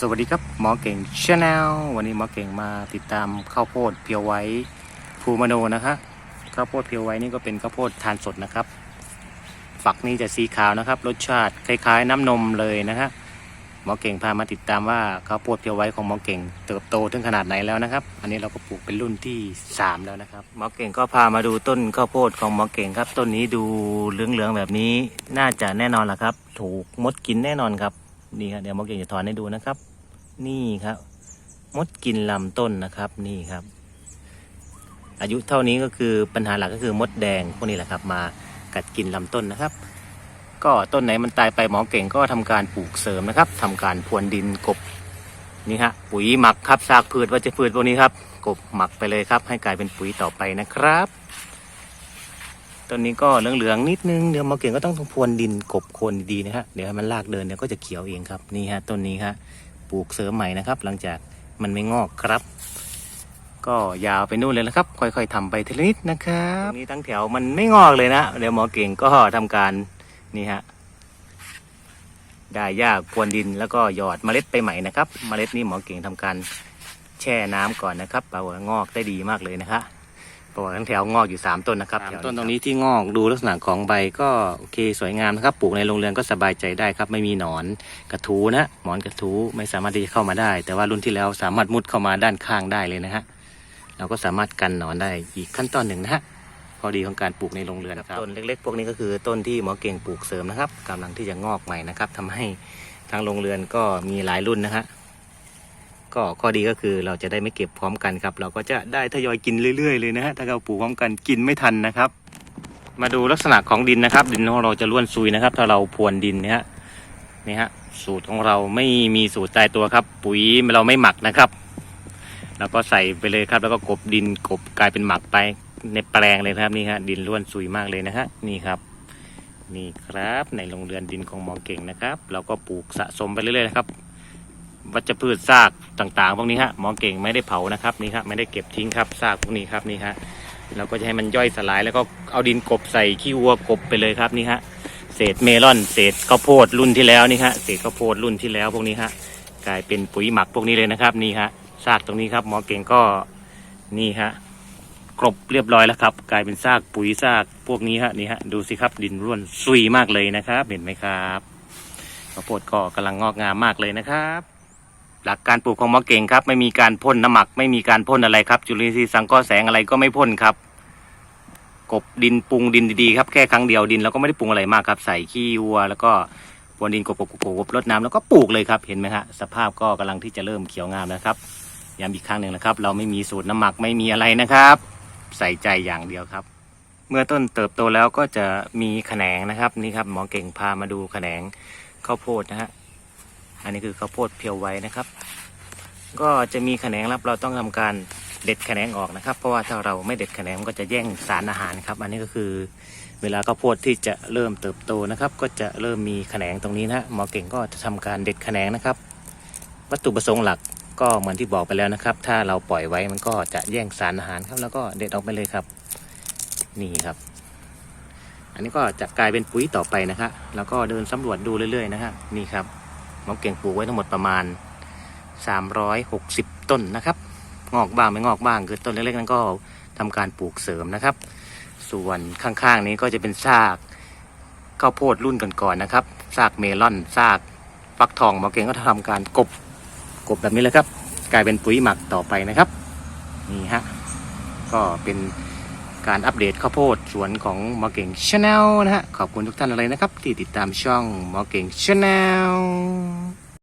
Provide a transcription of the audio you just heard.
สวัสดีครับหมอเก่งชาแนลวันนี้หมอเก่งมาติดตามข้าวโพดเพียวไว้ภูมโนนะคะข้าวโพดเพียวไว้นี่ก็เป็นข้าวโพดทานสดนะครับ ฝักนี่จะสีขาวนะครับ รสชาติคล้ายๆ น้ำนมเลยนะฮะหมอเก่งพามาติดตามว่าข้าวโพดเพียวไว้ของหมอเก่ง เติบโตถึงขนาดไหนแล้วนะครับ อันนี้เราก็ปลูกเป็นรุ่นที่สามแล้วนะครับหมอเก่งก็พามาดูต้นข้าวโพดของหมอเก่งครับ ต้นนี้ดูเหลืองๆแบบนี้น่าจะแน่นอนละครับ ถูกมดกินแน่นอนครับ นี่ครับเดี๋ยวหมอเก่งจะถอนให้ดูนะครับ นี่ครับ มดกินลำต้นนะครับ นี่ครับ อายุเท่านี้ก็คือปัญหาหลักก็คือมดแดงพวกนี้แหละครับ มากัดกินลำต้นนะครับ ก็ต้นไหนมันตายไปหมอเก่งก็ทำการปลูกเสริมนะครับทำการพรวนดินกบนี่ฮะปุ๋ยหมักครับซากพืชวัชพืชพวกนี้ครับ กบหมักไปเลยครับ ให้กลายเป็นปุ๋ยต่อไปนะครับ ต้นนี้ก็เหลืองๆนิดนึงเดี๋ยวหมอเก่งก็ต้องพรวนดินกบโคนดีๆนะฮะเดี๋ยวให้มันรากเดินเดี๋ยวก็จะเขียวเองครับนี่ฮะต้นนี้ฮะปลูกเสริมใหม่นะครับ หลังจากมันไม่งอกครับ ก็ยาวไปนู่นเลยนะครับ ค่อยๆทำไปทีละนิดนะครับตรงนี้ทั้งแถวมันไม่งอกเลยนะเดี๋ยวหมอเก่งก็ทำการนี่ฮะได้หญ้าพรวนดินแล้วก็หยอดเมล็ดไปใหม่นะครับ เมล็ดนี้หมอเก่งทำการแช่น้ำก่อนนะครับปรากฏว่างอกได้ดีมากเลยนะคะ ปรากฏทั้งแถวงอกอยู่สามต้นนะครับต้นตรงนี้ที่งอกดูลักษณะของใบก็โอเคสวยงามนะครับ ปลูกในโรงเรือนก็สบายใจได้ครับ ไม่มีหนอนกระทูนะหมอนกระทูไม่สามารถที่จะเข้ามาได้ แต่ว่ารุ่นที่แล้วสามารถมุดเข้ามาด้านข้างได้เลยนะฮะเราก็สามารถกันหนอนได้อีกขั้นตอนหนึ่งนะฮะพอดีของการปลูกในโรงเรือนนะครับต้นเล็กๆ พวกนี้ก็คือต้นที่หมอเก่งปลูกเสริมนะครับกำลังที่จะงอกใหม่นะครับทำให้ทางโรงเรือนก็มีหลายรุ่นนะฮะ ก็ข้อดีก็คือเราจะได้ไม่เก็บพร้อมกันครับ เราก็จะได้ทยอยกินเรื่อยๆเลยนะฮะถ้าเราปลูกพร้อมกันกินไม่ทันนะครับ มาดูลักษณะของดินนะครับ ดินของเราจะล้วนซุยนะครับ ถ้าเราพรวนดินเนี่ยนี่ฮะสูตรของเราไม่มีสูตรตายตัวครับ ปุ๋ยเราไม่หมักนะครับเราก็ใส่ไปเลยครับ แล้วก็กบดินกบกลายเป็นหมักไปในแปลงเลยครับนี่ฮะดินล้วนซุยมากเลยนะฮะนี่ครับนี่ครับในโรงเรือนดินของหมอเก่งนะครับ เราก็ปลูกสะสมไปเรื่อยๆนะครับ วัชพืชซากต่างๆ พวกนี้ฮะหมอเก่งไม่ได้เผานะครับนี่ครับไม่ได้เก็บทิ้งครับซากพวกนี้ครับนี่ฮะเราก็จะให้มันย่อยสลายแล้วก็เอาดินกบใส่ขี้วัวกบไปเลยครับนี่ฮะเศษเมลอน เศษข้าวโพดรุ่นที่แล้วนี่ฮะเศษข้าวโพดรุ่นที่แล้วพวกนี้ฮะกลายเป็นปุ๋ยหมักพวกนี้เลยนะครับนี่ฮะซากตรงนี้ครับหมอเก่งก็นี่ฮะกรบเรียบร้อยแล้วครับ กลายเป็นซากปุ๋ยซากพวกนี้ฮะนี่ฮะดูสิครับดินร่วนซุยมากเลยนะครับ เห็นไหมครับข้าวโพดก็กำลังงอกงามมากเลยนะครับ หลักการปลูกของหมอเก่งครับ ไม่มีการพ่นน้ำหมัก ไม่มีการพ่นอะไรครับ จุลินทรีย์สังเคราะห์แสงอะไรก็ไม่พ่นครับ กบดินปรุงดินดีๆครับแค่ครั้งเดียวดินเราก็ไม่ได้ปรุงอะไรมากครับ ใส่ขี้วัว แล้วก็พรวนดินกบกบกบรดน้ำแล้วก็ปลูกเลยครับเห็นไหมฮะสภาพก็กำลังที่จะเริ่มเขียวงามนะครับย้ำอีกครั้งหนึ่งนะครับ เราไม่มีสูตรน้ำหมักไม่มีอะไรนะครับ ใส่ใจอย่างเดียวครับ เมื่อต้นเติบโตแล้วก็จะมีแขนงนะครับนี่ครับหมอเก่งพามาดูแขนงข้าวโพดนะฮะ อันนี้คือข้าวโพดเพียวไว้นะครับ ก็จะมีแขนงรับเราต้องทำการเด็ดแขนงออกนะครับ เพราะว่าถ้าเราไม่เด็ดแขนงมันก็จะแย่งสารอาหารครับ อันนี้ก็คือเวลาข้าวโพดที่จะเริ่มเติบโตนะครับ ก็จะเริ่มมีแขนงตรงนี้นะหมอเก่งก็จะทำการเด็ดแขนงนะครับ วัตถุประสงค์หลักก็เหมือนที่บอกไปแล้วนะครับ ถ้าเราปล่อยไว้มันก็จะแย่งสารอาหารครับ แล้วก็เด็ดออกไปเลยครับ นี่ครับ อันนี้ก็จะกลายเป็นปุ๋ยต่อไปนะครับแล้วก็เดินสำรวจดูเรื่อยๆนะฮะนี่ครับ มอเก่งปลูกไว้ทั้งหมดประมาณ 360 ต้นนะครับ งอกบ้างไม่งอกบ้างคือต้นเล็กๆนั้นก็ทำการปลูกเสริมนะครับ ส่วนข้างๆนี้ก็จะเป็นซากข้าวโพดรุ่นก่อนๆนะครับซากเมลอนซากฟักทองหมอเก่งก็ทำการกบกบแบบนี้เลยครับ กลายเป็นปุ๋ยหมักต่อไปนะครับนี่ฮะก็เป็นการอัปเดตข้าวโพดสวนของหมอเก่งชาแนลนะฮะขอบคุณทุกท่านเลยนะครับ ที่ติดตามช่องหมอเก่งชาแนล